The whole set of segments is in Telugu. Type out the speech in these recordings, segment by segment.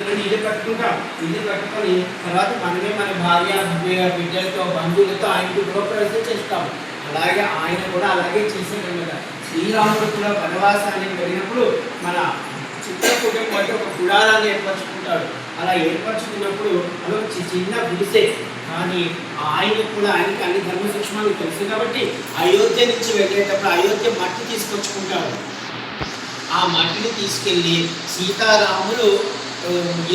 ఇల్లు కట్టుకుంటాం ఇల్లు కట్టుకొని తర్వాత మనమే మన భార్య బిడ్డలతో బంధువులతో ఆయనకు గృహప్రవేశం చేస్తాం. అలాగే ఆయన కూడా అలాగే చేశాడు కదా శ్రీరాముడు కూడా వనవాసానికి వెళ్ళినప్పుడు మన చిత్రకూటం బట్టి ఒక గుడారాన్ని ఏర్పరచుకుంటాడు. అలా ఏర్పరచుకున్నప్పుడు అదొక చి- చిన్న గుడిసే. కానీ ఆయన కూడా ఆయనకి అన్ని ధర్మ సూక్ష్మాలు తెలుసు కాబట్టి అయోధ్య నుంచి వెళ్ళేటప్పుడు అయోధ్య మట్టి తీసుకొచ్చుకుంటాడు. ఆ మట్టిని తీసుకెళ్ళి సీతారాములు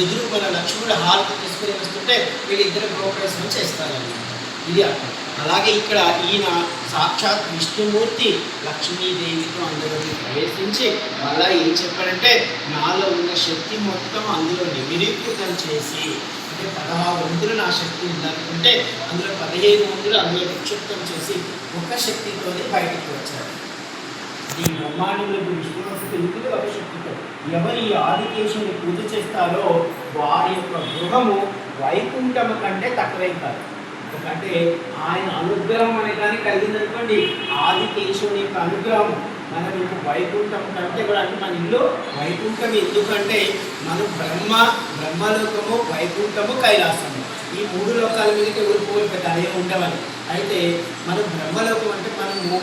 ఎదురు మన లక్ష్మణుడు హారతి తీసుకుని వస్తుంటే వీళ్ళిద్దరు గోప్రవేశం చేస్తారన్నమాట ఇది అర్థం. అలాగే ఇక్కడ ఈయన సాక్షాత్ విష్ణుమూర్తి లక్ష్మీదేవితో అందులోకి ప్రవేశించి మళ్ళా ఏం చెప్పాడంటే నాలో ఉన్న శక్తి మొత్తం అందులో నిమిరీకృతం చేసి అంటే పదహారు వంతులు నా శక్తి ఉందనుకుంటే అందులో పదిహేను వంతులు అందులో నిక్షిప్తం చేసి ఒక శక్తితోనే బయటకు వచ్చారు. ఈ బ్రహ్మాండంలో విష్ణుమూర్తి ఎందుకు ఒక ఎవరు ఈ ఆదికేశుని పూజ చేస్తారో వారి యొక్క గృహము వైకుంఠం కంటే తక్కువేం కాదు ఎందుకంటే ఆయన అనుగ్రహం అనే కానీ కలిగిందనుకోండి ఆదికేశుని యొక్క అనుగ్రహం మనం ఇప్పుడు వైకుంఠం కంటే కూడా అంటే మన ఇల్లు వైకుంఠం. ఎందుకంటే మనం బ్రహ్మ బ్రహ్మలోకము వైకుంఠము కైలాసము. ఈ మూడు లోకాల మీదకి ఊరిపోయి పెద్ద అదే ఉండవని అయితే మనం బ్రహ్మలోకం అంటే మనము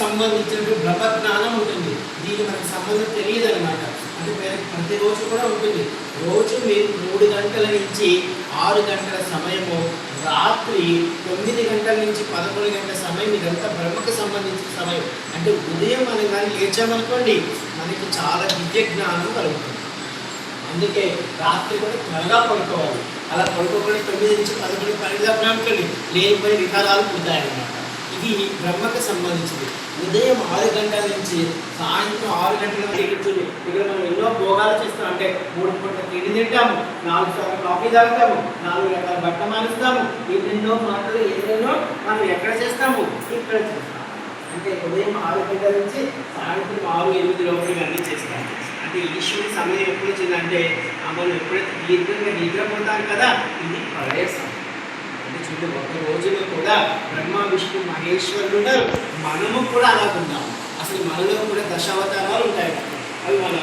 సంబంధించినటువంటి బ్రహ్మజ్ఞానం ఉంటుంది. దీనికి మనకు సంబంధం తెలియదు అనమాట అంటే ప్రతిరోజు కూడా ఉంటుంది. రోజు మీరు మూడు గంటల నుంచి ఆరు గంటల సమయము రాత్రి తొమ్మిది గంటల నుంచి పదకొండు గంటల సమయం ఇదంతా బ్రహ్మకు సంబంధించిన సమయం. అంటే ఉదయం మనం కానీ లేచామనుకోండి మనకి చాలా విద్య జ్ఞానం కలుగుతుంది. అందుకే రాత్రి కూడా త్వరగా పడుకోవాలి. అలా పడుకోకుండా తొమ్మిది నుంచి పదకొండు పన్నెండు దాకా అనుకోండి లేనిపోయి వికారాలు పుడతాయన్నమాట ఇది బ్రహ్మకు సంబంధించింది. ఉదయం ఆరు గంటల నుంచి సాయంత్రం ఆరు గంటల వరకు ఇక్కడ ఇక్కడ మనం ఎన్నో భోగాలు చేస్తాం. అంటే మూడు పూట తిండి తింటాము నాలుగు సార్లు కాఫీ తాగుతాము నాలుగు రకాల బట్ట మారుస్తాము ఎన్నెన్నో మాటలు ఎన్నెన్నో మనం ఎక్కడ చేస్తాము? ఇక్కడ చేస్తాము. అంటే ఉదయం ఆరు గంటల నుంచి సాయంత్రం ఆరు ఎనిమిది లోపల అన్నీ చేస్తాము. అంటే ఈశ్వరుడి సమయం ఎప్పుడు వచ్చిందంటే మనం ఎప్పుడైతే దీర్ఘంగా నిద్రపోతాం కదా ఇది ప్రళయ సమయం. అంటే చూడు ఒక రోజులో కూడా బ్రహ్మ విష్ణు మహేశ్వరుడు మనము కూడా అలాగున్నాం అసలు మనలో కూడా దశావతారాలు ఉంటాయి. అవి మనం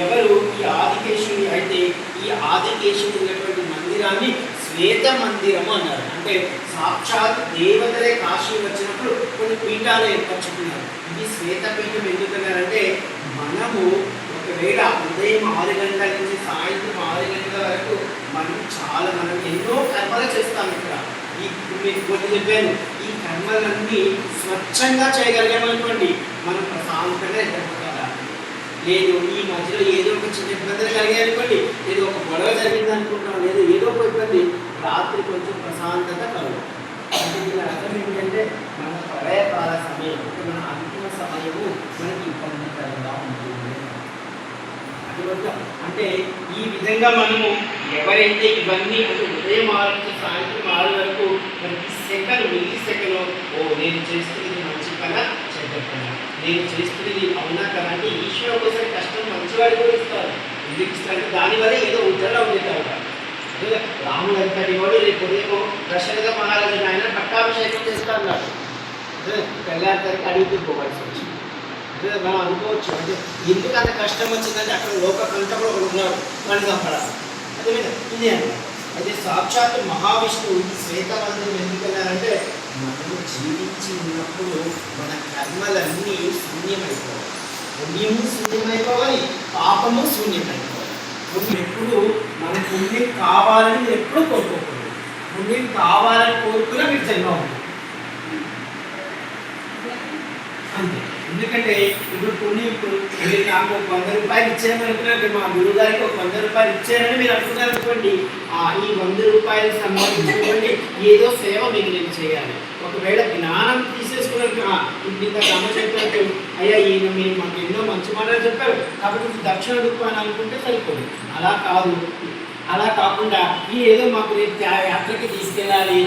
ఎవరు ఈ ఆదికేశుని అయితే ఈ ఆదికేశుని ఉన్నటువంటి మందిరాన్ని శ్వేత మందిరము అన్నారు. అంటే సాక్షాత్ దేవతలే కాశీ వచ్చినప్పుడు కొన్ని పీఠాలు ఏర్పరచుకున్నారు. ఇది శ్వేతపీఠం ఎందుకన్నారంటే మనము ఒకవేళ ఉదయం ఆరు గంటల నుంచి సాయంత్రం ఆరు గంటల వరకు మనం చాలా మనం ఎన్నో కర్మలు చేస్తాం ఇక్కడ. ఈ మీకు కొన్ని చెప్పాను. ఈ కర్మలన్నీ స్వచ్ఛంగా చేయగలిగామనుకోండి మనం ప్రశాంతంగా నిద్రపోతారా లేదు ఈ మధ్యలో ఏదో ఒక చిన్న ఇబ్బందులు కలిగాయి అనుకోండి ఏదో ఒక గొడవ జరిగింది అనుకుంటున్నాం లేదు ఏదో ఒక ఇబ్బంది రాత్రి కొంచెం ప్రశాంతత కలుగు అంటే దీని అర్థం ఏంటంటే మన ప్రళయకాల సమయం మన అంతిమ సమయము మనకి ఇబ్బందికరంగా ఉంటుంది. అటువంటి అంటే ఈ విధంగా మనము ఎవరైతే ఇవన్నీ ఉదయం ఆరు నుంచి సాయంత్రం ఆరు వరకు మనకి సెకండ్ మిల్లీ సెకండ్ ఓ నేను చేస్తున్నది మంచి పన చెడ్డ పన. నేను చేస్తున్నది అవునా కదా అంటే ఈశ్వరు ఒకసారి కష్టం మంచివాడు కూడా ఇస్తారు ఎందుకు ఇస్తారు దానివల్ల ఏదో ఉద్యోగం ఉండేది రాముడు అంతటి వాడు రేపు ఉదయం దశరథ మహారాజు ఆయన పట్టాభిషేకం చేస్తాను అన్నాడు. తెల్లారి అడుగుతూ పోవాల్సి వచ్చింది. మనం అనుకోవచ్చు. అంటే ఎందుకు అంత కష్టం వచ్చిందంటే అక్కడ లోక కంట కూడా ఉన్నారు ఉన్నాడు. వాడిని చంపడాలి అదే మీద ఇదే అయితే సాక్షాత్ మహావిష్ణువు ఈ శ్వేతమందిరం ఎందుకన్నారంటే మనము జీవించి ఉన్నప్పుడు మన కర్మలన్నీ శూన్యమైపోవాలి. పుణ్యము శూన్యమైపోవాలి పాపము శూన్యమైపోవాలి. పుణ్యం ఎప్పుడు మన పుణ్యం కావాలని ఎప్పుడూ ఎప్పుడు కోరుకోకూడదు. పుణ్యం కావాలని కోరుకున్నా మీకు జన్మ అంతే ఎందుకంటే ఇప్పుడు కొన్ని ఇప్పుడు మీరు నాకు ఒక వంద రూపాయలు ఇచ్చారనుకున్నారు మా గురువు గారికి ఒక వంద రూపాయలు ఇచ్చారని మీరు అనుకున్నారు అనుకోండి ఆ ఈ వంద రూపాయలు సంబంధించుకోండి ఏదో సేవ మీకు నేను చేయాలి. ఒకవేళ జ్ఞానం తీసేసుకున్నాక ఇప్పుడు ఇంత రమ చెప్పినట్టు అయ్యా ఈయన మీరు మాకు ఎన్నో మంచి మాటలు చెప్పారు. కాబట్టి దక్షిణ రూపాయలు అనుకుంటే సరిపోదు. అలా కాదు. అలా కాకుండా ఈ ఏదో మాకు రేపు యాత్రకి తీసుకెళ్ళాలి